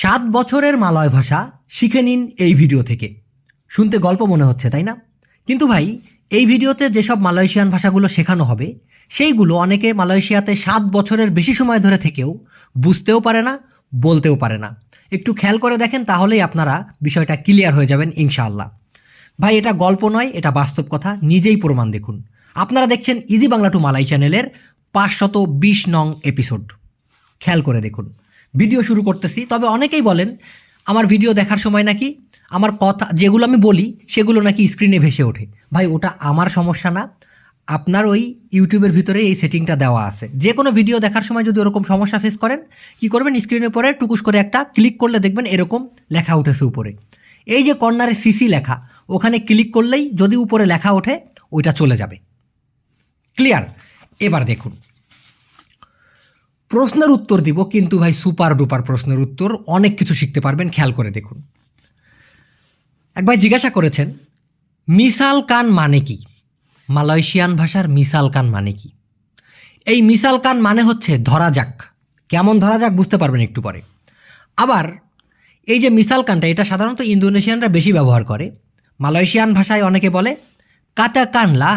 সাত বছরের মালয় ভাষা শিখে নিন এই ভিডিও থেকে। শুনতে গল্প মনে হচ্ছে, তাই না? কিন্তু ভাই, এই ভিডিওতে যেসব মালয়েশিয়ান ভাষাগুলো শেখানো হবে, সেইগুলো অনেকে মালয়েশিয়াতে সাত বছরের বেশি সময় ধরে থেকেও বুঝতেও পারে না, বলতেও পারে না। একটু খেয়াল করে দেখেন, তাহলেই আপনারা বিষয়টা ক্লিয়ার হয়ে যাবেন ইনশাআল্লাহ। ভাই, এটা গল্প নয়, এটা বাস্তব কথা, নিজেই প্রমাণ দেখুন। আপনারা দেখছেন ইজি বাংলা টু মালাই চ্যানেলের পাঁচশত বিশ নং এপিসোড। খেয়াল করে দেখুন। ভিডিও শুরু করতেছি। তবে অনেকেই বলেন, আমার ভিডিও দেখার সময় নাকি আমার কথা, যেগুলো আমি বলি, সেগুলো নাকি স্ক্রিনে ভেসে ওঠে। ভাই, ওটা আমার সমস্যা না। আপনার ওই ইউটিউবের ভিতরে এই সেটিংটা দেওয়া আছে। যে কোনো ভিডিও দেখার সময় যদি ওরকম সমস্যা ফেস করেন, কি করবেন? স্ক্রিনের পরে টুকুস করে একটা ক্লিক করলে দেখবেন এরকম লেখা উঠেছে উপরে। এই যে কর্নারে সিসি লেখা, ওখানে ক্লিক করলেই যদি উপরে লেখা ওঠে, ওইটা চলে যাবে। ক্লিয়ার এবার দেখুন। প্রশ্নের উত্তর দিব, কিন্তু ভাই সুপার ডুপার প্রশ্নের উত্তর অনেক কিছু শিখতে পারবেন, খেয়াল করে দেখুন। এক ভাই জিজ্ঞাসা করেছেন, মিসাল কান মানে কি? মালয়েশিয়ান ভাষার মিসাল কান মানে কি? এই মিসাল কান মানে হচ্ছে ধরা যাক। কেমন ধরা যাক বুঝতে পারবেন একটু পরে। আবার, এই যে মিসাল কানটা এটা সাধারণত ইন্দোনেশিয়ানরা বেশি ব্যবহার করে। মালয়েশিয়ান ভাষায় অনেকে বলে কাতা কানলা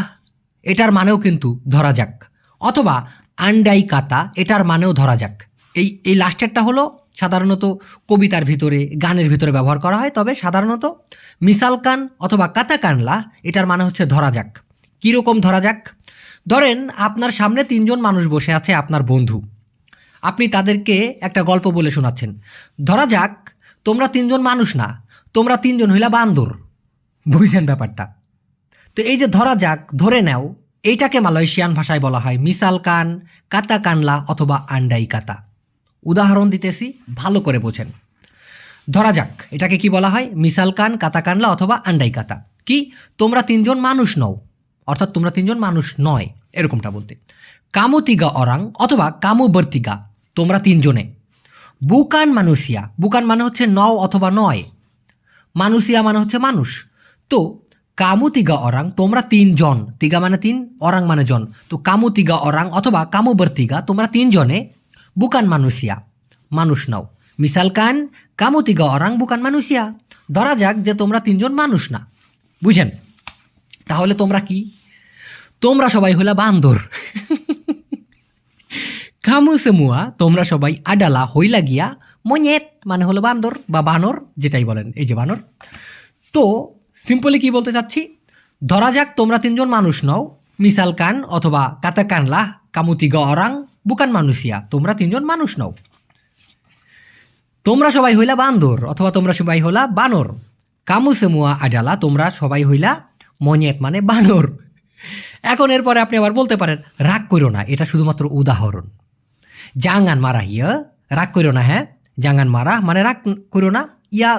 এটার মানেও কিন্তু ধরা যাক। অথবা আন্ডাই কাতা, এটার মানেও ধরা যাক। এই এই লাস্টেরটা হলো সাধারণত কবিতার ভিতরে, গানের ভিতরে ব্যবহার করা হয়, তবে সাধারণত মিসাল কান অথবা কাতা কানলা, এটার মানে হচ্ছে ধরা যাক। কীরকম ধরা যাক? ধরেন আপনার সামনে তিনজন মানুষ বসে আছে, আপনার বন্ধু। আপনি তাদেরকে একটা গল্প বলে শোনাচ্ছেন। ধরা যাক, তোমরা তিনজন মানুষ না, তোমরা তিনজন হইলা বান্দর। বুঝছেন ব্যাপারটা? তো এই যে ধরা যাক, ধরে নাও এইটাকে মালয়েশিয়ান ভাষায় বলা হয় মিসাল কান, কাতা কানলা অথবা আন্ডাই কাতা। উদাহরণ দিতেছি, ভালো করে বোঝেন। ধরা যাক, এটাকে কি বলা হয়? মিসাল কান, কাতা কানলা অথবা আন্ডাই কাতা। কি? তোমরা তিনজন মানুষ নও। অর্থাৎ তোমরা তিনজন মানুষ নয়, এরকমটা বলতে। কামুতিগা অরাং অথবা কামু বর্তিগা তোমরা তিনজনে। বুকান মানুষিয়া বুকান মানে হচ্ছে নও অথবা নয়। মানুষিয়া মানে হচ্ছে মানুষ। তো কামু তিগা অরাং, তোমরা তিনজন তিগা মানে তিন, অরাং মানে জন। তো কামু তিগা অরাং অথবা কামু বর্তিগা তোমরা তিনজনে বুকান মানুষিয়া, মানুষ নাও। মিসাল কান, কামু তিগা অরাং বুকান মানুষিয়া। ধরা যাক যে তোমরা তিনজন মানুষ না। বুঝেন? তাহলে তোমরা কি? তোমরা সবাই হলা বান্দর। কামু সেমুয়া, তোমরা সবাই আডালা হইলা গিয়া মഞ്ഞেত মানে হলো বান্দর বা বানর, যেটাই বলেন, এই যে বানর। তো সিম্পলি কি বলতে চাচ্ছি? ধরা যাক তোমরা তিনজন মানুষ নও। মিসাল কান অথবা কাতা কানলা কামুতিগা অরাং, বুকান মানুষিয়া তোমরা তিনজন মানুষ নও। তোমরা সবাই হইলা বান্দর অথবা তোমরা সবাই হইলা বানর। কামু সেমুয়া আডালা তোমরা সবাই হইলা মഞ്ഞেত মানে বানর। এখন এরপরে আপনি আবার বলতে পারেন, রাগ করো না, এটা শুধুমাত্র উদাহরণ। জাঙ্গান মারা, ইয়া, রাগ করো না হ্যাঁ? জাঙ্গান মারা মানে রাগ করো না, ইয়া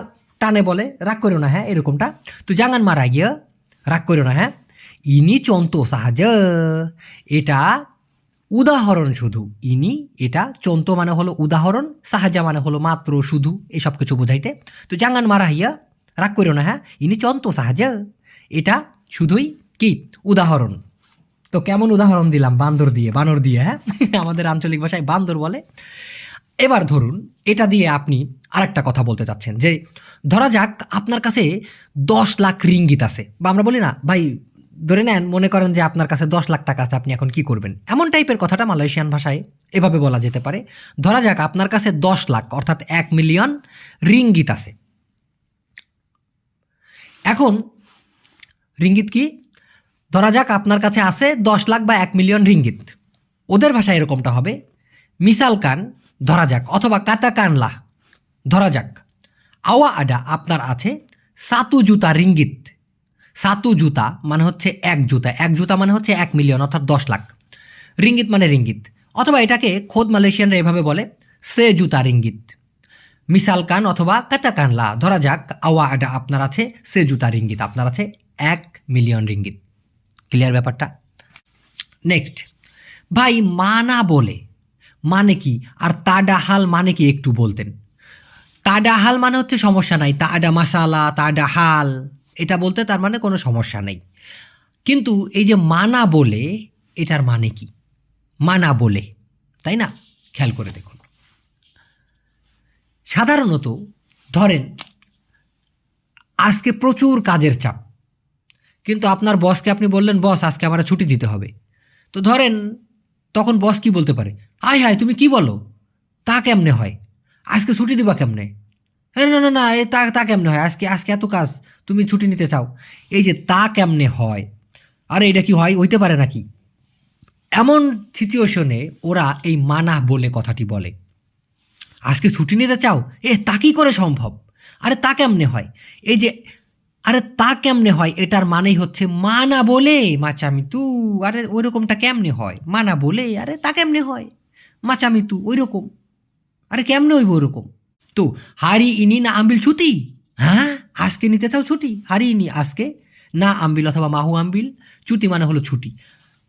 টানে বলে, রাগ করো না হ্যাঁ এরকমটা। তো জাঙ্গান মারা ইয়া রাগ করো না হ্যাঁ ইনি চন্ত সাহায্য। এটা উদাহরণ শুধু। ইনি এটা চন্ত মানে হলো উদাহরণ, সাহায্য মানে হলো মাত্র শুধু, এসব কিছু বোঝাইতে। তো জাঙ্গান মারা ইয়া রাগ করো না হ্যাঁ ইনি চন্ত সাহায্য। এটা শুধুই কি? উদাহরণ। তো কেমন উদাহরণ দিলাম? বান্দর দিয়ে, বানর দিয়ে হ্যাঁ? আমাদের আঞ্চলিক ভাষায় বান্দর বলে। এবার ধরুন, এটা দিয়ে আপনি আরেকটা কথা বলতে চাচ্ছেন, যে ধরা যাক আপনার কাছে দশ লাখ রিঙ্গিত আছে, বা আমরা বলি না, ভাই ধরে নেন মনে করেন যে আপনার কাছে দশ লাখ টাকা আছে, আপনি এখন কি করবেন? এমন টাইপের কথাটা মালয়েশিয়ান ভাষায় এভাবে বলা যেতে পারে। ধরা যাক আপনার কাছে দশ লাখ, অর্থাৎ এক মিলিয়ন রিঙ্গিত আছে। এখন রিঙ্গিত কি? ধরা যাক আপনার কাছে আছে দশ লাখ বা এক মিলিয়ন রিঙ্গিত। ওদের ভাষায় এরকমটা হবে, মিসাল কান, ধরা যাক, অথবা কাতা কানলা ধরা যাক। আওয়া আডা আপনার আছে সাতু জুতা রিঙ্গিত। সাতু জুতা মানে হচ্ছে এক জুতা। এক জুতা মানে হচ্ছে এক মিলিয়ন, অর্থাৎ দশ লাখ। রিঙ্গিত মানে রিঙ্গিত। অথবা এটাকে খোদ মালয়েশিয়ানরা এভাবে বলে, সে জুতা রিঙ্গিত। মিসাল কান অথবা কাতা কানলা ধরা যাক আওয়া আডা আপনার আছে, সে জুতা রিঙ্গিত। আপনার আছে এক মিলিয়ন রিঙ্গিত। ক্লিয়ার ব্যাপারটা? নেক্সট। ভাই, মানা বলে। মানে কি? আর তাডাহাল মানে কি? একটু বলতেন। তাডাহাল মানে হচ্ছে সমস্যা নাই, তাডা মাসালা, তাডা হাল। এটা বলতে তার মানে কোনো সমস্যা নেই। কিন্তু এই যে মানা বলে, এটার মানে কি? মানা বলে, তাই না? খেয়াল করে দেখুন। সাধারণত ধরেন, আজকে প্রচুর কাজের চাপ। কিন্তু আপনার বসকে আপনি বললেন, বস, আজকে আমার ছুটি দিতে হবে। তো ধরেন, তখন বস কি বলতে পারে? হাই হাই তুমি কি বলো? তা কেমনে হয়? আজকে ছুটি দিবা কেমনে? হ্যাঁ না না না, এ, তা তা কেমনে হয়? আজকে আজকে এত কাজ, তুমি ছুটি নিতে চাও। এই যে তা কেমনে হয়? আরে, এটা কি হয়? হইতে পারে নাকি? এমন সিচুয়েশনে ওরা এই মানা বলে কথাটি বলে। আজকে ছুটি নিতে চাও? এ, তা কি করে সম্ভব? আরে, তা কেমনে হয়? এই যে, আরে, তা কেমনে হয়? এটার মানেই হচ্ছে মানা বলে মাচামি তু আরে ওই রকমটা কেমনে হয়? মানা বলে, আরে, তা কেমনে হয়? মাচামি তু ওই রকম আরে কেমনে হইব ওরকম? তো হারি ইনি না আম্বিল ছুটি? হ্যাঁ আজকে নিতে চাও ছুটি? হারি ইনি আজকে, না আম্বিল অথবা মাহু আম্বিল, ছুটি মানে হলো ছুটি।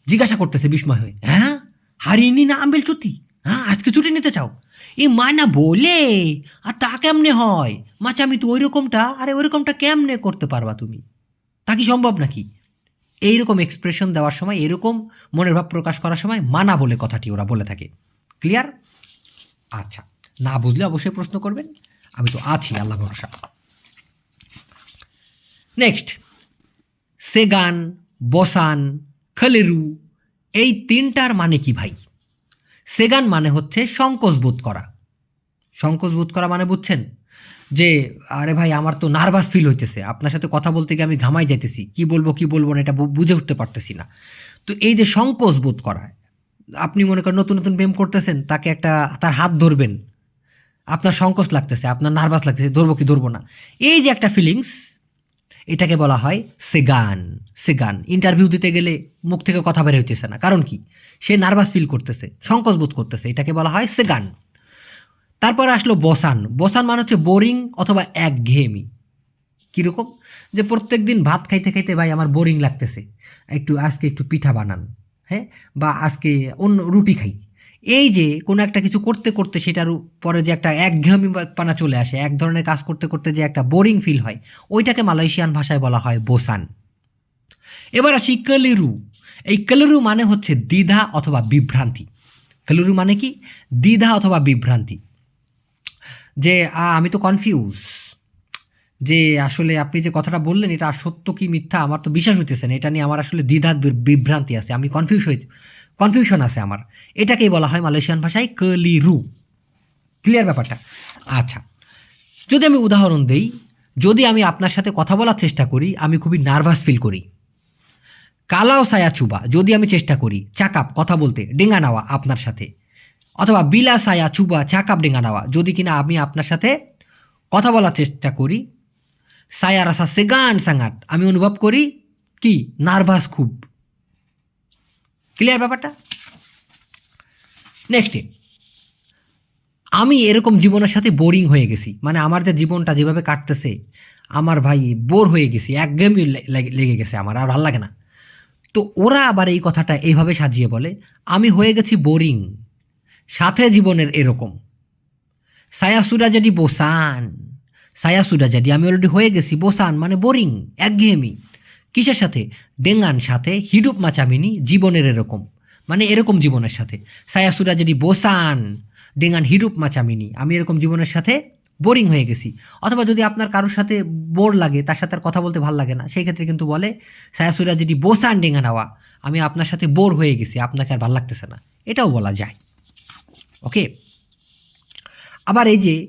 জিজ্ঞাসা করতেছে বিস্ময় হয়ে হ্যাঁ হারিনি না আম্বিল ছুটি? হ্যাঁ আজকে ছুটি নিতে চাও? এ মানা বলে, আর তা কেমনে হয়? মাচামি তো ওই রকমটা আরে ওই রকমটা কেমনে করতে পারবা তুমি? তা কি সম্ভব নাকি? এইরকম এক্সপ্রেশন দেওয়ার সময়, এরকম মনের ভাব প্রকাশ করার সময় মানা বলে কথাটি ওরা বলে থাকে। ক্লিয়ার আচ্ছা। না বুঝলে অবশ্যই প্রশ্ন করবেন। আমি তো আছি, আল্লাহ ভরসা। নেক্সট সেগান, বসান, খলেরু, এই তিনটার মানে কি ভাই? সেগান মানে হচ্ছে সংকোচ বোধ করা। সংকোচ বোধ করা মানে বুঝছেন? যে, আরে ভাই, আমার তো নার্ভাস ফিল হইতেছে। আপনার সাথে কথা বলতে গিয়ে আমি ঘামাই যাইতেছি। কি বলব কি বলব না, এটা বুঝে উঠতে পারতেছি না। তো এই যে সংকোচ বোধ করা, আপনি মনে করেন নতুন নতুন প্রেম করতেছেন, তাকে একটা, তার হাত ধরবেন। আপনার সংকোচ লাগতেছে, আপনার নার্ভাস লাগতেছে, ধরবো কি ধরবো না। এই যে একটা ফিলিংস এটাকে বলা হয় সেগান। সেগান ইন্টারভিউ দিতে গেলে মুখ থেকে কথা বের হইতেছে না। কারণ কি? সে নার্ভাস ফিল করতেছে, সংকোচ বোধ করতেছে, এটাকে বলা হয় সেগান। তারপর আসলো বসান। বসান মানে হচ্ছে বোরিং অথবা একঘেয়েমি। কীরকম? যে প্রত্যেক দিন ভাত খাইতে খাইতে, ভাই, আমার বোরিং লাগতেছে। একটু আজকে একটু পিঠা বানান হ্যাঁ? বা আজকে অন্য রুটি খাই। এই যে কোনো একটা কিছু করতে করতে সেটার পরে যে একটা একঘেয়েমি পানা চলে আসে, এক ধরনের কাজ করতে করতে যে একটা বোরিং ফিল হয়, ওইটাকে মালয়েশিয়ান ভাষায় বলা হয় বোসান। এবার আসি কলিরু। এই কলিরু মানে হচ্ছে দ্বিধা অথবা বিভ্রান্তি। কলিরু মানে কি? দ্বিধা অথবা বিভ্রান্তি। যে আমি তো কনফিউজ যে, আসলে আপনি যে কথাটা বললেন, এটা সত্য কি মিথ্যা? আমার তো বিশ্বাস হইতেছে না। এটা নিয়ে আমার আসলে দ্বিধা বিভ্রান্তি আছে। আমি কনফিউজ হয়ে কনফিউশন আছে আমার। এটাকেই বলা হয় মালয়েশিয়ান ভাষায় কলিরু ক্লিয়ার ব্যাপারটা? আচ্ছা। যদি আমি উদাহরণ দেই, যদি আমি আপনার সাথে কথা বলার চেষ্টা করি, আমি খুবই নার্ভাস ফিল করি। কালাও সায়া চুবা, যদি আমি চেষ্টা করি, চাকাপ, কথা বলতে ডেঙ্গা নেওয়া আপনার সাথে। অথবা বিলা সায়া চুবা, চাকাপ ডেঙ্গা নেওয়া, যদি কিনা আমি আপনার সাথে কথা বলার চেষ্টা করি, সায়া রাসা সেগান সাঙ্গাট আমি অনুভব করি কি? নার্ভাস খুব। ক্লিয়ার ব্যাপারটা? নেক্সটে আমি এরকম জীবনের সাথে বোরিং হয়ে গেছি। মানে আমার যে জীবনটা যেভাবে কাটতেছে, আমার ভাই বোর হয়ে গেছি লে- লেগে- গেছে আমার, আর ভালো লাগে না। তো ওরা আবার এই কথাটা এইভাবে সাজিয়ে বলে, আমি হয়ে গেছি বোরিং সাথে জীবনের এরকম। সায়া সুরাজাডি বোসান, সায়াসুরা সুরাজাডি আমি অলরেডি হয়ে গেছি বোসান মানে বোরিং একঘেয়েমি। কিসের সাথে? ডেঙ্গান সাথে, হিডুপ মাচামিনি, জীবনের এরকম। মানে এরকম জীবনের সাথে। সায়াসুরা সুরাজাডি বোসান ডেঙ্গান হিরুপ মাচামিনি, আমি এরকম জীবনের সাথে বোরিং হয়ে গেছি। অথবা যদি আপনার কারোর সাথে বোর লাগে, তার সাথে আর কথা বলতে ভালো লাগে না, সেই ক্ষেত্রে কিন্তু বলে, সায়াসুরা যদি বোসান, ডেঙ্গা নেওয়া, আমি আপনার সাথে বোর হয়ে গেছি, আপনাকে আর ভালো লাগতেছে না। এটাও বলা যায়। ওকে? আবার এই যে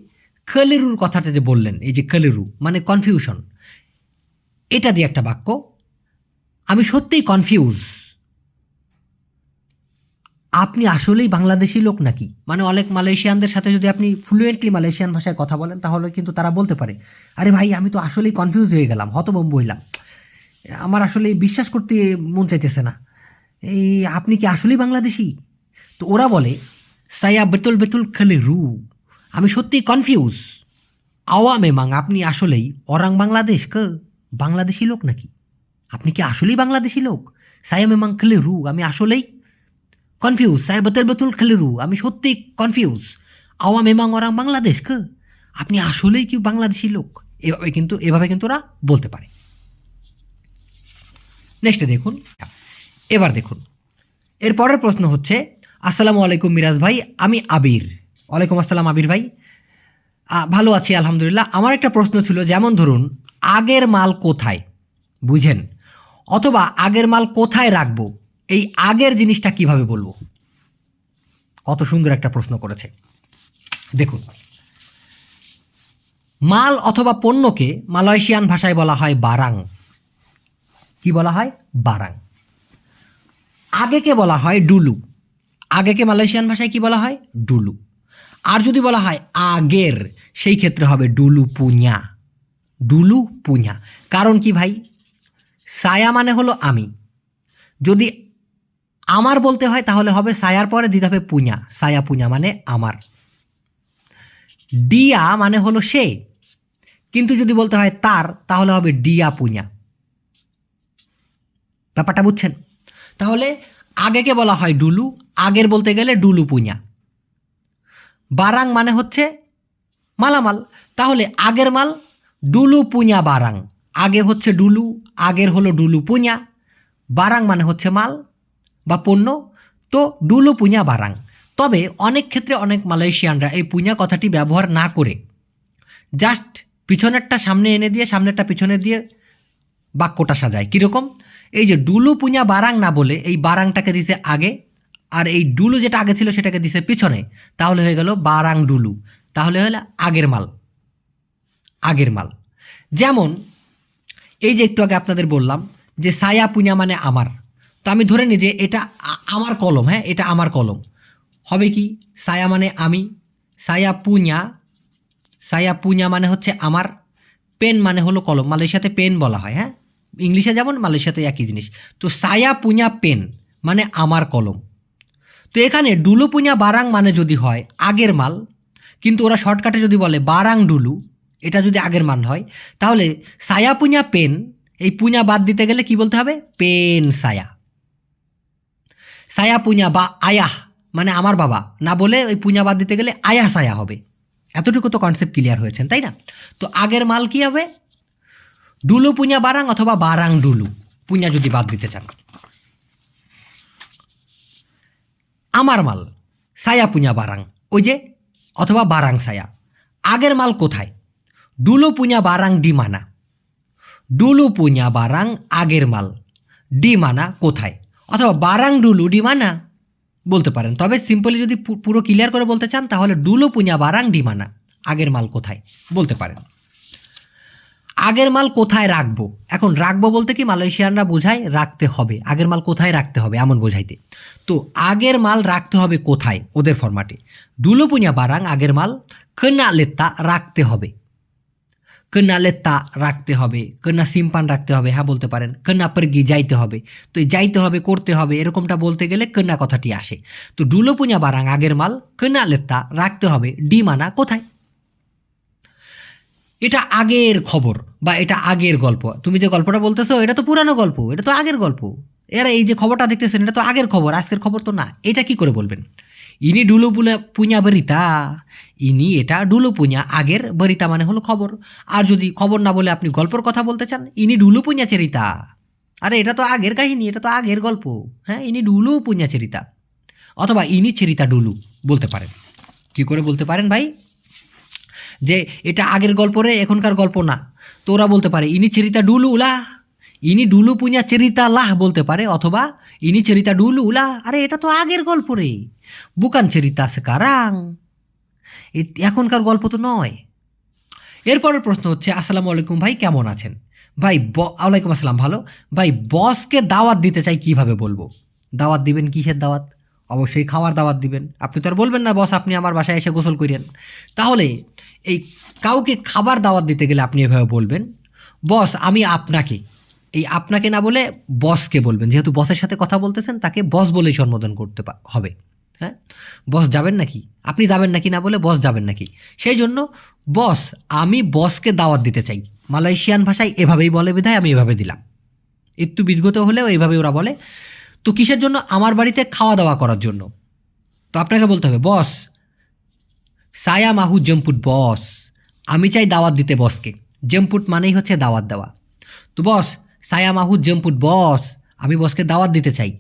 খলেরুর কথাটা যে বললেন, এই যে খলেরু মানে কনফিউশন এটা দিয়ে একটা বাক্য আমি সত্যিই কনফিউজ আপনি আসলেই বাংলাদেশি লোক নাকি? মানে অনেক মালয়েশিয়ানদের সাথে যদি আপনি ফ্লুয়েন্টলি মালয়েশিয়ান ভাষায় কথা বলেন, তাহলে কিন্তু তারা বলতে পারে, আরে ভাই, আমি তো আসলেই কনফিউজ হয়ে গেলাম হতবম্ব হইলাম। আমার আসলে বিশ্বাস করতে মন চাইতেছে না। এই আপনি কি আসলেই বাংলাদেশি? তো ওরা বলে সাইয়া বেতুল বেতুল খেলে রু। আমি সত্যিই কনফিউজ আওয়া মেমাং আপনি আসলেই অরাং বাংলাদেশ কে? বাংলাদেশি লোক নাকি? আপনি কি আসলেই বাংলাদেশি লোক? সায়া এমাং খেলে রু, আমি আসলেই কনফিউজ সাহেব বেতুল খেলেরু আমি সত্যি কনফিউজ আওয়া মেমাং ওরাং বাংলাদেশ কে? আপনি আসলেই কি বাংলাদেশি লোক? এভাবে কিন্তু এভাবে কিন্তু ওরা বলতে পারে। নেক্সটে দেখুন। এবার দেখুন। এর পরের প্রশ্ন হচ্ছে, আসসালামু আলাইকুম মিরাজ ভাই, আমি আবির। ওয়ালাইকুম আসসালাম আবির ভাই। ভালো আছি, আলহামদুলিল্লাহ। আমার একটা প্রশ্ন ছিল, যেমন ধরুন, আগের মাল কোথায়? বুঝেন। অথবা আগের মাল কোথায় রাখব? এই আগের জিনিসটা কীভাবে বলব? কত সুন্দর একটা প্রশ্ন করেছে। দেখুন, মাল অথবা পণ্যকে মালয়েশিয়ান ভাষায় বলা হয় বারাং। কি বলা হয়? বারাং। আগেকে বলা হয় ডুলু। আগেকে মালয়েশিয়ান ভাষায় কি বলা হয়? ডুলু। আর যদি বলা হয় আগের, সেই ক্ষেত্রে হবে ডুলু পুñা ডুলু পুñা কারণ কি ভাই? সায়া মানে হলো আমি। যদি আমার বলতে হয়, তাহলে হবে সায়ার পরে, দিতে হবে পুñা সায়া পুñা মানে আমার। ডিয়া মানে হলো সে। কিন্তু যদি বলতে হয় তার, তাহলে হবে ডিয়া পুñা ব্যাপারটা বুঝছেন? তাহলে আগেকে বলা হয় ডুলু, আগের বলতে গেলে ডুলু পুñা বারাং মানে হচ্ছে মালামাল। তাহলে আগের মাল ডুলু পুñা বারাং। আগে হচ্ছে ডুলু, আগের হলো ডুলু পুñা বারাং মানে হচ্ছে মাল বা পণ্য, তো ডুলু পুñা বারাং। তবে অনেক ক্ষেত্রে অনেক মালয়েশিয়ানরা এই পুñা কথাটি ব্যবহার না করে। জাস্ট পিছনেরটা সামনে এনে দিয়ে, সামনেরটা পিছনে দিয়ে বাক্যটা সাজায়। কীরকম? এই যে ডুলু পুñা বারাং না বলে এই বারাংটাকে দিছে আগে, আর এই ডুলু যেটা আগে ছিল সেটাকে দিছে পিছনে। তাহলে হয়ে গেল বারাং ডুলু। তাহলে হলো আগের মাল। আগের মাল। যেমন এই যে একটু আগে আপনাদের বললাম যে সায়া পুñা মানে আমার। তো আমি ধরে নিই যে এটা আমার কলম হ্যাঁ এটা আমার কলম। হবে কি? সায়া মানে আমি সায়া পুñা সায়া পুñা মানে হচ্ছে আমার, পেন মানে হলো কলম। মালয়েশিয়াতে পেন বলা হয় হ্যাঁ? ইংলিশে যেমন, মালয়েশিয়াতে একই জিনিস। তো সায়া পুñা পেন মানে আমার কলম। তো এখানে ডুলু পুñা বারাং মানে যদি হয় আগের মাল, কিন্তু ওরা শর্টকাটে যদি বলে বারাং ডুলু এটা যদি আগের মান হয়, তাহলে সায়া পুñা পেন, এই পুñা বাদ দিতে গেলে কি বলতে হবে? পেন সায়া। সায়া পুñা বা আয়াহ মানে আমার বাবা, না বলে ওই পুñা বাদ দিতে গেলে আয়া সায়া হবে। এতটুকু তো কনসেপ্ট ক্লিয়ার হয়েছেন তাই না? তো আগের মাল কি হবে? ডুলু পুñা বারাং অথবা বারাং ডুলু পুñা যদি বাদ দিতে চান। আমার মাল সায়া পুñা বারাং, ওই যে, অথবা বারাং সায়া। আগের মাল কোথায়? ডুলু পুñা বারাং ডিমানা ডুলু পুñা বারাং আগের মাল ডিমানা কোথায় অথবা বারাং ডুলু ডিমানা বলতে পারেন। তবে সিম্পলি যদি পুরো ক্লিয়ার করে বলতে চান, তাহলে ডুলু পুñা বারাং ডিমানা আগের মাল কোথায়? বলতে পারেন। আগের মাল কোথায় রাখব? এখন রাখব বলতে কি মালয়েশিয়ানরা বোঝায় রাখতে হবে। আগের মাল কোথায় রাখতে হবে এমন বোঝাইতে। তো আগের মাল রাখতে হবে কোথায়? ওদের ফরম্যাটে ডুলোপুñা বারাং আগের মাল কেনা লেত্তা রাখতে হবে। কেনা লেত্তা রাখতে হবে কেনা সিম্পান রাখতে হবে হ্যাঁ বলতে পারেন কেনা পরগি যাইতে হবে। তো যাইতে হবে, করতে হবে, এরকমটা বলতে গেলে কন্যা কথাটি আসে। তো ডুলোপুñা বারাং আগের মাল কেনা লেত্তা রাখতে হবে, ডি মানা কোথায়? এটা আগের খবর বা এটা আগের গল্প। তুমি যে গল্পটা বলতেছো, এটা তো পুরানো গল্প, এটা তো আগের গল্প। এরা এই যে খবরটা দেখতেছেন, এটা তো আগের খবর, আজকের খবর তো না। এটা কি করে বলবেন? ইনি ডুলু পুñা বরিতা ইনি এটা ডুলু পুñা আগের বরিতা মানে হলো খবর আর যদি খবর না বলে আপনি গল্পর কথা বলতে চান ইনি ডুলু পুñা চেরিতা আরে এটা তো আগের কাহিনী এটা তো আগের গল্প হ্যাঁ ইনি ডুলু পুñা চেরিতা অথবা ইনি চেরিতা ডুলু বলতে পারেন কি করে বলতে পারেন ভাই যে এটা আগের গল্প রে এখনকার গল্প না তো ওরা বলতে পারে ইনি চেরিতা ডুলু উলা ইনি ডুলু পুñা চেরিতা লাহ বলতে পারে, অথবা ইনি চেরিতা ডুলু উলা। আরে, এটা তো আগের গল্প রে। বুকান চেরিতা সেকারাং। এ- এখনকার গল্প তো নয়। এরপরের প্রশ্ন হচ্ছে, আসসালামু আলাইকুম ভাই, কেমন আছেন? ভাই, ব ওয়ালাইকুম আসসালাম, ভালো। ভাই, বসকে দাওয়াত দিতে চাই কীভাবে বলব? দাওয়াত দিবেন কিসের দাওয়াত? অবশ্যই খাওয়ার দাওয়াত দিবেন। আপনি তো আর বলবেন না, বস, আপনি আমার বাসায় এসে গোসল করেন তাহলে, এই কাউকে খাবার দাওয়াত দিতে গেলে আপনি এভাবে বলবেন, বস, আমি আপনাকে এই আপনাকে না বলে বসকে বলবেন। যেহেতু বসের সাথে কথা বলতেছেন, তাকে বস বলেই সম্বোধন করতে হবে। হ্যাঁ? বস যাবেন নাকি? আপনি যাবেন নাকি না বলে বস যাবেন নাকি? সেই জন্য বস, আমি বসকে দাওয়াত দিতে চাই। মালয়েশিয়ান ভাষায় এভাবেই বলে বিধায় আমি এভাবে দিলাম। একটু বিধগত হলেও এইভাবে ওরা বলে। তো কিসের জন্য? আমার বাড়িতে খাওয়া দাওয়া করার জন্য। তো আপনাকে বলতে হবে, বস, সায়া মাহু জম্পুট বস। আমি চাই দাওয়াত দিতে বসকে। জম্পুট মানেই হচ্ছে দাওয়াত দেওয়া। তো বস সায়া মাহু জম্পুট বস, আমি বসকে দাওয়াত দিতে চাই।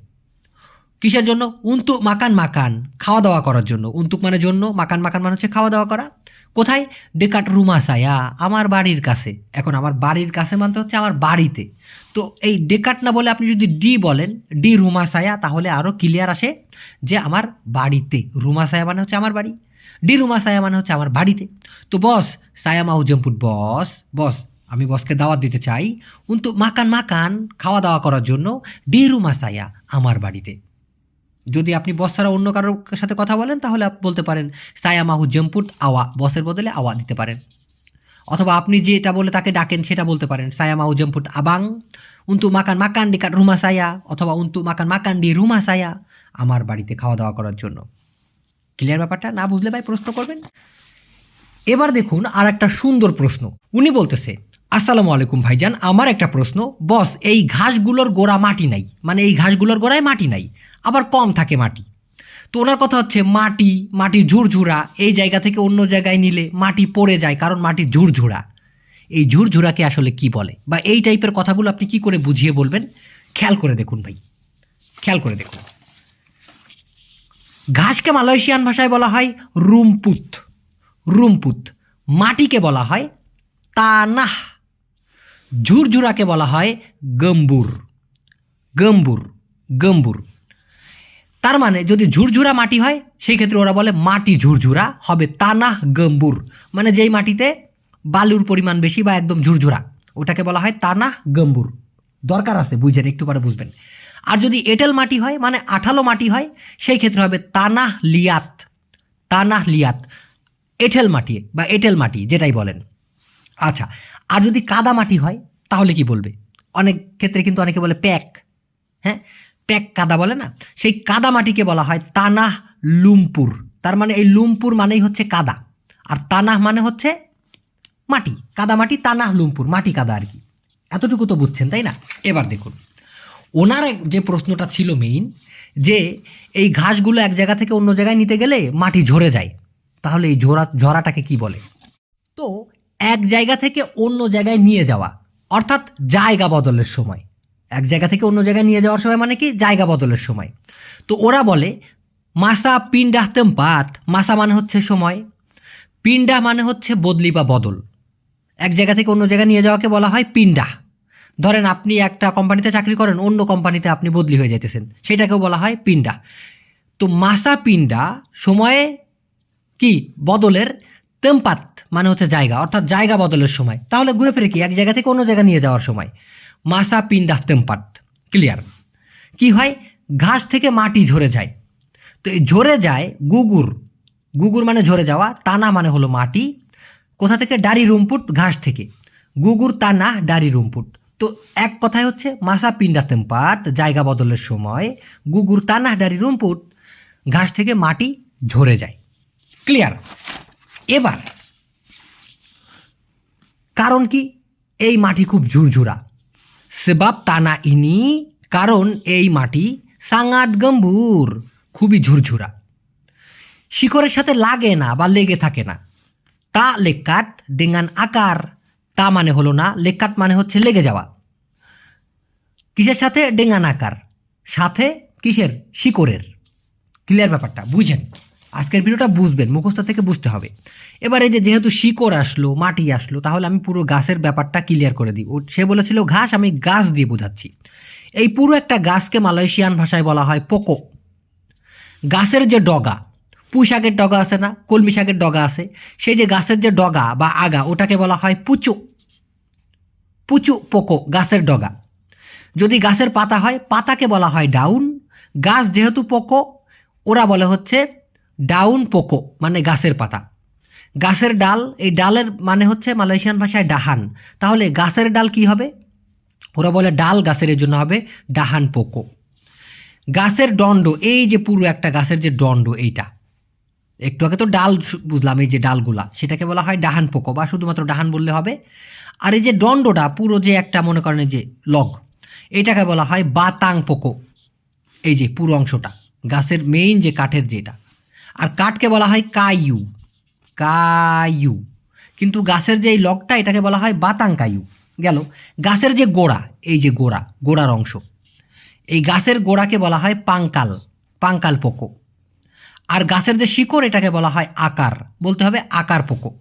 কিসের জন্য? উন্তু মাকান মাকান, খাওয়া দাওয়া করার জন্য। উন্তুক মানে জন্য, মাকান মাকান মানে হচ্ছে খাওয়া দাওয়া করা। কোথায়? ডেকাট রুমাসায়া আমার বাড়ির কাছে। এখন আমার বাড়ির কাছে মানতে হচ্ছে আমার বাড়িতে। তো এই ডেকাট না বলে আপনি যদি ডি বলেন, ডি রুমাসায়া তাহলে আরও ক্লিয়ার আসে যে আমার বাড়িতে। রুমাসায়া মানে হচ্ছে আমার বাড়ি। ডি রুমাসায়া মানে হচ্ছে আমার বাড়িতে। তো বস, সায়া মাউ বস বস। আমি বসকে দাওয়াত দিতে চাই। কিন্তু মাকান মাকান খাওয়া দাওয়া করার জন্য ডি রুমাসায়া আমার বাড়িতে। যদি আপনি বস ছাড়া অন্য কারোর সাথে কথা বলেন, তাহলে বলতে পারেন, সায়া মাহু জম্পুট আওয়া, বসের বদলে আওয়া দিতে পারেন। অথবা আপনি যেটা বলে তাকে ডাকেন, সেটা বলতে পারেন, সায়া মাহু জম্পুট আবাং, উন্তু, মাকান মাকান ডিকাট রুমা সায়া, অথবা উন্তু, মাকান মাকান, ডি রুমা সায়া আমার বাড়িতে খাওয়া দাওয়া করার জন্য। ক্লিয়ার ব্যাপারটা? না বুঝলে ভাই প্রশ্ন করবেন? এবার দেখুন আর একটা সুন্দর প্রশ্ন। উনি বলতেছে আসসালামু আলাইকুম ভাইজান, আমার একটা প্রশ্ন। বস, এই ঘাসগুলোর গোড়া মাটি নাই। মানে এই ঘাসগুলোর গোড়ায় মাটি নাই, আবার কম থাকে মাটি। তো ওনার কথা হচ্ছে, মাটি মাটি ঝুরঝুরা, এই জায়গা থেকে অন্য জায়গায় নিলে মাটি পড়ে যায়, কারণ মাটি ঝুরঝুরা। এই ঝুরঝুরাকে আসলে কি বলে? বা এই টাইপের কথাগুলো আপনি কি করে বুঝিয়ে বলবেন? খেয়াল করে দেখুন ভাই, খেয়াল করে দেখুন। ঘাসকে মালয়েশিয়ান ভাষায় বলা হয় রুমপুত। রুমপুত, মাটিকে বলা হয় তানাহ। ঝুরঝুরাকে বলা হয় গম্বুর। গম্বুর গম্বুর। তার মানে যদি ঝুরঝুরা মাটি হয়, সেই ক্ষেত্রে ওরা বলে মাটি ঝুরঝুরা, হবে তানাহ গম্বুর। মানে যেই মাটিতে বালুর পরিমাণ বেশি বা একদম ঝুরঝুরা, ওটাকে বলা হয় তানাহ গম্বুর। দরকার আছে, বুঝেন, একটু পরে বুঝবেন। আর যদি এঁটেল মাটি হয় মানে আঠালো মাটি হয়, সেই ক্ষেত্রে হবে তানাহ লিয়াত। তানাহ লিয়াত এঁঠেল মাটি বা এঁটেল মাটি, যেটাই বলেন। আচ্ছা আর যদি কাদা মাটি হয়, তাহলে কি বলবে? অনেক ক্ষেত্রে কিন্তু অনেকে বলে প্যাক। হ্যাঁ? প্যাক কাদা বলে না? সেই কাদা মাটিকে বলা হয় তানাহ লুমপুর। তার মানে এই লুমপুর মানেই হচ্ছে কাদা। আর তানাহ মানে হচ্ছে মাটি। কাদা মাটি তানাহ লুমপুর, মাটি কাদা আর কি। এতটুকু তো বুঝছেন, তাই না? এবার দেখুন। ওনার যে প্রশ্নটা ছিল মেইন যে এই ঘাসগুলো এক জায়গা থেকে অন্য জায়গায় নিতে গেলে মাটি ঝরে যায়। তাহলে এই ঝরা, ঝরাটাকে কি বলে? তো এক জায়গা থেকে অন্য জায়গায় নিয়ে যাওয়া, অর্থাৎ জায়গা বদলের সময়। এক জায়গা থেকে অন্য জায়গায় নিয়ে যাওয়ার সময় মানে কি? জায়গা বদলের সময়। তো ওরা বলে, মাসা পিন্ডা তেম্পাত মাসা মানে হচ্ছে সময় পিন্ডা মানে হচ্ছে বদলি বা বদল। এক জায়গা থেকে অন্য জায়গায় নিয়ে যাওয়াকে বলা হয় পিন্ডা ধরেন আপনি একটা কোম্পানিতে চাকরি করেন, অন্য কোম্পানিতে আপনি বদলি হয়ে যেতেছেন সেটাকেও বলা হয় পিন্ডা তো মাসা পিন্ডা সময়ে কি? বদলের তেমপাত মানে হচ্ছে জায়গা, অর্থাৎ জায়গা বদলের সময়। তাহলে ঘুরে ফিরে কি? এক জায়গা থেকে অন্য জায়গা নিয়ে যাওয়ার সময়। মাসা পিন্ডা তেমপাত ক্লিয়ার কি হয়? ঘাস থেকে মাটি ঝরে যায়। তো এই ঝরে যায় গুগুর। গুগুর মানে ঝরে যাওয়া, তানা মানে হলো মাটি। কোথা থেকে? ডারি রুমপুট, ঘাস থেকে। গুগুর, তানা ডারি রুমপুট। তো এক কথায় হচ্ছে মাসা পিন্ডা তেমপাত, জায়গা বদলের সময়, গুগুর, তানা ডারি রুমপুট, ঘাস থেকে মাটি ঝরে যায়। ক্লিয়ার এবার, কারণ কি? এই মাটি খুব ঝুরঝুরা। সেবাব টানা ইনি, কারণ এই মাটি সাঙ্গাট গম্ভুর খুবই ঝুরঝুরা। শিকড়ের সাথে লাগে না বা লেগে থাকে না। তা লেকাট ডেঙ্গান আকার, তা মানে হলো না লেকাট মানে হচ্ছে লেগে যাওয়া। কিসের সাথে? ডেঙ্গান আকার। সাথে কিসের? শিকড়ের। ক্লিয়ার ব্যাপারটা, বুঝেন? আজকের ভিডিওটা বুঝবেন, মুখস্থ থেকে বুঝতে হবে। এবার এই যে যেহেতু শিকড় আসলো, মাটি আসলো, তাহলে আমি পুরো গাছের ব্যাপারটা ক্লিয়ার করে দিই সে বলেছিল, ঘাস আমি গাছ দিয়ে বোঝাচ্ছি। এই পুরো একটা গাছকে মালয়েশিয়ান ভাষায় বলা হয় পোকো। গাছের যে ডগা, পুঁই শাকের ডগা আছে না, কলমি শাকের ডগা আছে, সেই যে গাছের যে ডগা বা আগা, ওটাকে বলা হয় পুচু। পুচু পোকো, গাছের ডগা। যদি গাছের পাতা হয়, পাতাকে বলা হয় ডাউন। গাছ যেহেতু পোকো, ওরা বলে হচ্ছে ডাউন পোকো মানে গাছের পাতা। গাছের ডাল, এই ডালের মানে হচ্ছে মালয়েশিয়ান ভাষায় ডাহান। তাহলে গাছের ডাল কি হবে? ওরা বলে ডাল গাছের জন্য হবে ডাহান পোকো। গাছের দণ্ড, এই যে পুরো একটা গাছের যে দণ্ড, এইটা। একটু আগে তো ডাল বুঝলাম, এই যে ডালগুলা। সেটাকে বলা হয় ডাহান পোকো, বা শুধুমাত্র ডাহান বললে হবে। আর এই যে দণ্ডটা, পুরো যে একটা মনে করেন যে লগ, এটাকে বলা হয় বাতাং পোকো। এই যে পুরো অংশটা, গাছের মেইন যে কাঠের যেটা। আর কাঠকে বলা হয় কায়ু কায়ু। কিন্তু গাছের যে এই এটাকে বলা হয় বাতাং কায়ু গেল? গাছের যে গোড়া, এই যে গোড়া, গোড়ার অংশ। এই গাছের গোড়াকে বলা হয় পাঙ্কাল পাঙ্কাল পোকো। আর গাছের যে শিকড়, এটাকে বলা হয় আকার। বলতে হবে আকার পোকো।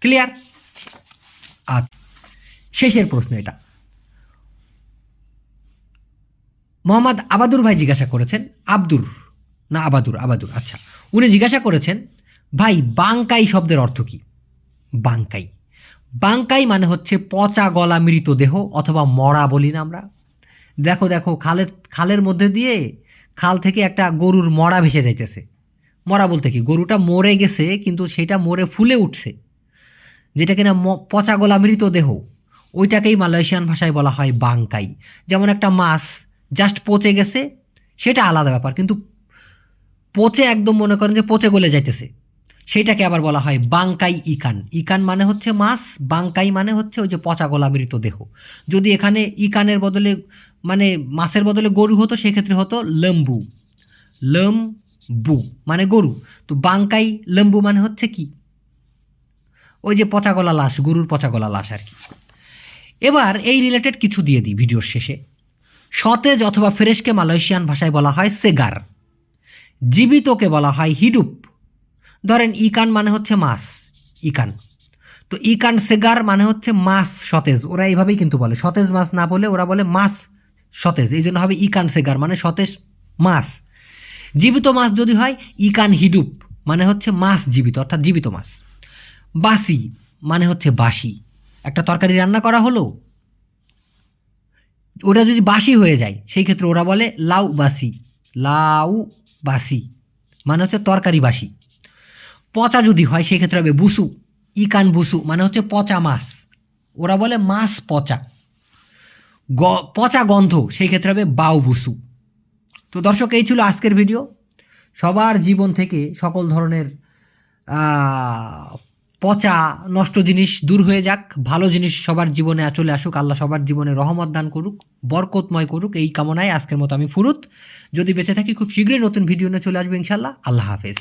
ক্লিয়ার? আর শেষের প্রশ্ন এটা। মোহাম্মদ আবাদুর ভাই জিজ্ঞাসা করেছেন, আব্দুর না, আবাদুর আবাদুর আচ্ছা। উনি জিজ্ঞাসা করেছেন, ভাই বাঙ্কাই শব্দের অর্থ কী? বাঙ্কাই বাঙ্কাই মানে হচ্ছে পচা গলা মৃতদেহ অথবা মরা বলি না আমরা। দেখো দেখো, খালের খালের মধ্যে দিয়ে খাল থেকে একটা গরুর মরা ভেসে যাইতেছে। মরা বলতে কি? গরুটা মরে গেছে, কিন্তু সেটা মরে ফুলে উঠছে। যেটা কিনা পচা গলা মৃতদেহ ওইটাকেই মালয়েশিয়ান ভাষায় বলা হয় বাঙ্কাই যেমন একটা মাছ জাস্ট পচে গেছে, সেটা আলাদা ব্যাপার, কিন্তু পচে একদম মনে করেন যে পচে গলে যাইতেছে। সেটাকে আবার বলা হয় বাঙ্কাই ইকান। ইকান মানে হচ্ছে মাছ বাঙ্কাই মানে হচ্ছে ওই যে পচা গলা মৃতদেহ যদি এখানে ইকানের বদলে মানে মাছের বদলে গরু হতো, সেক্ষেত্রে হতো লম্বু। লম্বু মানে গরু। তো বাঙ্কাই লম্বু মানে হচ্ছে কি? ওই যে পচা গলা লাশ, গরুর পচা গলা লাশ আর কি। এবার এই রিলেটেড কিছু দিয়ে দিই ভিডিওর শেষে। সতেজ অথবা ফ্রেশকে মালয়েশিয়ান ভাষায় বলা হয় সেগার। জীবিতকে বলা হয় হিডুপ। ধরেন, ইকান মানে হচ্ছে মাছ, ইকান। তো ইকান সেগার মানে হচ্ছে মাছ সতেজ। ওরা এইভাবেই কিন্তু বলে। সতেজ মাছ না বলে ওরা বলে মাছ সতেজ। এই জন্য হবে ইকান সেগার মানে সতেজ মাছ। জীবিত মাছ যদি হয়, ইকান হিডুপ মানে হচ্ছে মাছ জীবিত, অর্থাৎ জীবিত মাছ। বাসি মানে হচ্ছে বাসি। একটা তরকারি রান্না করা হলো, ওটা যদি বাসি হয়ে যায়, সেই ক্ষেত্রে ওরা বলে লাউ বাসি। লাউ বাসি। মানে হচ্ছে তরকারি বাসি। পচা যদি হয়, সেক্ষেত্রে হবে বুসু। ইকান বুসু মানে হচ্ছে পচা মাছ। ওরা বলে মাছ পচা। গ, পচা গন্ধ সেই ক্ষেত্রে হবে বাউ বুসু। তো দর্শক, এই ছিল আজকের ভিডিও। সবার জীবন থেকে সকল ধরনের পচা, নষ্ট জিনিস দূর হয়ে যাক, ভালো জিনিস সবার জীবনে চলে আসুক, আল্লাহ সবার জীবনে রহমত দান করুক, বরকতময় করুক, এই কামনায় আজকের মতো আমি ফুরুত। যদি বেঁচে থাকি, খুব শীঘ্রই নতুন ভিডিও নিয়ে চলে আসব ইনশাল্লাহ আল্লাহ হাফেজ।